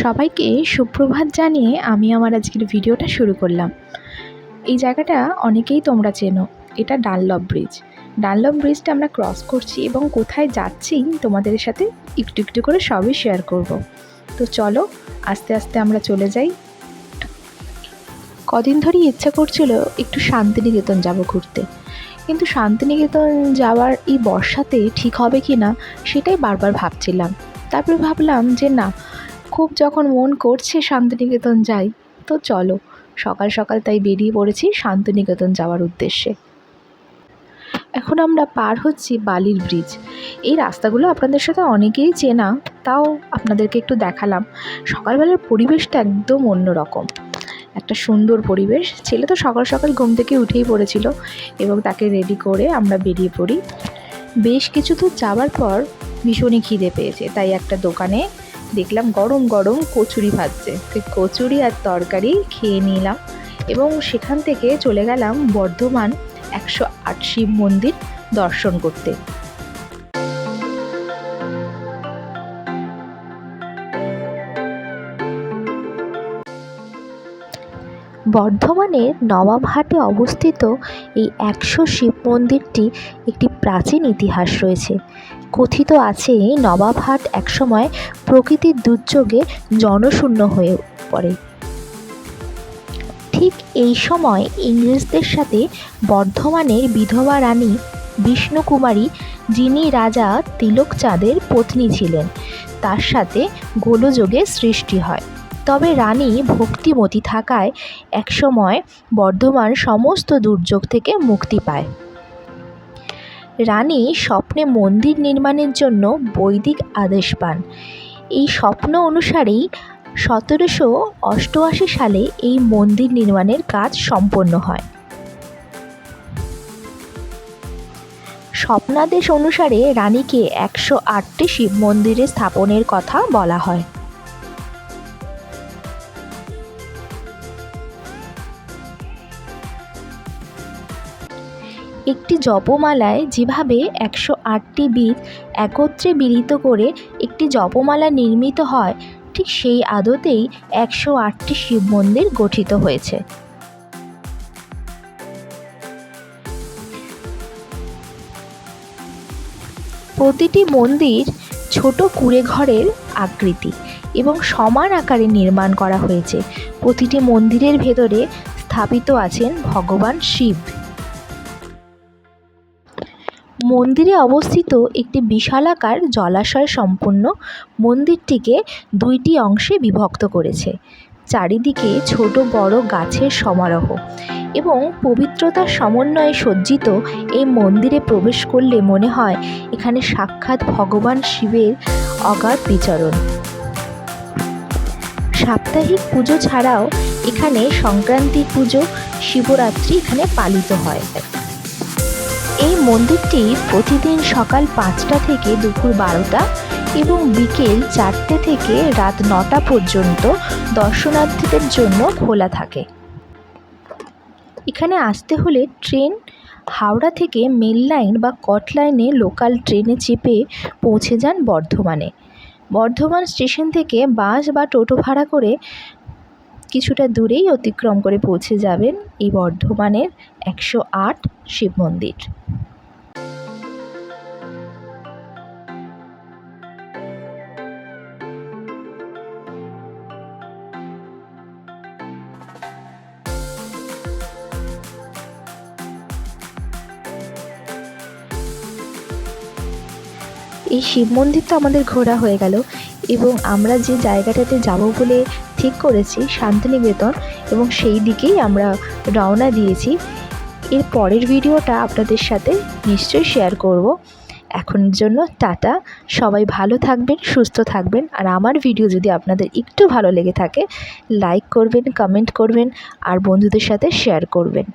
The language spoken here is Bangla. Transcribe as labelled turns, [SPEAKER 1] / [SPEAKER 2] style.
[SPEAKER 1] সবাইকে সুপ্রভাত জানিয়ে আমি আমার আজকের ভিডিওটা শুরু করলাম। এই জায়গাটা অনেকেই তোমরা চেনো, এটা ডানলপ ব্রিজ। ডানলপ ব্রিজটা আমরা ক্রস করছি এবং কোথায় যাচ্ছি তোমাদের সাথে একটু একটু করে সবই শেয়ার করব। তো চলো, আস্তে আস্তে আমরা চলে যাই। কদিন ধরেই ইচ্ছা করছিল একটু শান্তিনিকেতন যাব ঘুরতে। কিন্তু শান্তিনিকেতন যাওয়ার এই বর্ষাতে ঠিক হবে কি না সেটাই বারবার ভাবছিলাম। তারপরে ভাবলাম যে না খুব যখন মন করছে শান্তিনিকেতন যাই, তো চলো, সকাল সকাল তাই বেরিয়ে পড়েছি শান্তিনিকেতন যাওয়ার উদ্দেশ্যে। এখন আমরা পার হচ্ছি বালির ব্রিজ এই রাস্তাগুলো আপনাদের সাথে অনেকেই চেনা, তাও আপনাদেরকে একটু দেখালাম। সকালবেলার পরিবেশটা একদম অন্যরকম একটা সুন্দর পরিবেশ। ছেলে তো সকাল সকাল ঘুম থেকে উঠেই পড়েছিল এবং তাকে রেডি করে আমরা বেরিয়ে পড়ি। বেশ কিছু দূর যাওয়ার পর ভীষণই খিদে পেয়েছে, তাই একটা দোকানে দেখলাম গরম গরম কচুরি ভাজছে। তো কচুরি আর তরকারি খেয়ে নিলাম এবং সেখান থেকে চলে গেলাম বর্ধমান একশো আট শিব মন্দির দর্শন করতে। বর্ধমানের নবাবহাটে অবস্থিত এই একশো শিব মন্দিরটি একটি প্রাচীন ইতিহাস রয়েছে। কথিত আছে নবাবহাট একসময় প্রকৃতির দুর্যোগে জনশূন্য হয়ে পড়ে। ঠিক এই সময় ইংরেজদের সাথে বর্ধমানের বিধবা রানী বিষ্ণুকুমারী, যিনি রাজা তিলকচাঁদের পত্নী ছিলেন, তার সাথে গোলযোগের সৃষ্টি হয়। তবে রানী ভক্তিমতী থাকায় একসময় বর্ধমান সমস্ত দুর্যোগ থেকে মুক্তি পায়। রানী স্বপ্নে মন্দির নির্মাণের জন্য বৈদিক আদেশ পান। এই স্বপ্ন অনুসারেই সতেরোশো অষ্টআশি সালে এই মন্দির নির্মাণের কাজ সম্পন্ন হয়। স্বপ্নাদেশ অনুসারে রানীকে একশো আটটি শিব মন্দিরে স্থাপনের কথা বলা হয়। একটি জপমালায় যেভাবে একশো আটটি বীজ একত্রে মিলিত করে একটি জপমালা নির্মিত হয়, ঠিক সেই আদতেই একশো আটটি শিব মন্দির গঠিত হয়েছে। প্রতিটি মন্দির ছোট কুঁড়ে ঘরের আকৃতি এবং সমান আকারে নির্মাণ করা হয়েছে। প্রতিটি মন্দিরের ভেতরে স্থাপিত আছেন ভগবান শিব। মন্দিরে অবস্থিত একটি বিশালাকার জলাশয় সম্পন্ন মন্দিরটিকে দুইটি অংশে বিভক্ত করেছে। চারিদিকে ছোট বড় গাছের সমারোহ এবং পবিত্রতার সমন্বয়ে সজ্জিত এই মন্দিরে প্রবেশ করলে মনে হয় এখানে সাক্ষাৎ ভগবান শিবের অগাধ বিচরণ। সাপ্তাহিক পুজো ছাড়াও এখানে সংক্রান্তি পুজো, শিবরাত্রি এখানে পালিত হয়। এই মন্দিরটি প্রতিদিন সকাল পাঁচটা থেকে দুপুর বারোটা এবং বিকেল চারটে থেকে রাত নটা পর্যন্ত দর্শনার্থীদের জন্য খোলা থাকে। এখানে আসতে হলে ট্রেন, হাওড়া থেকে মেল লাইন বা কট লাইনে লোকাল ট্রেনে চেপে পৌঁছে যান বর্ধমানে। বর্ধমান স্টেশন থেকে বাস বা টোটো ভাড়া করে কিছুটা দূরেই অতিক্রম করে পৌঁছে যাবেন এই বর্ধমানের একশো আট শিব মন্দির। এই শিব মন্দির তো আমাদের ঘোরা হয়ে গেল এবং আমরা যে জায়গাটাতে যাব বলে ঠিক করেছি, শান্তিনিকেতন, এবং সেই দিকেই আমরা রওনা দিয়েছি। এর পরের ভিডিওটা আপনাদের সাথে নিশ্চয়ই শেয়ার করব। এখনের জন্য টাটা। সবাই ভালো থাকবেন, সুস্থ থাকবেন, আর আমার ভিডিও যদি আপনাদের একটু ভালো লেগে থাকে লাইক করবেন কমেন্ট করবেন, আর বন্ধুদের সাথে শেয়ার করবেন।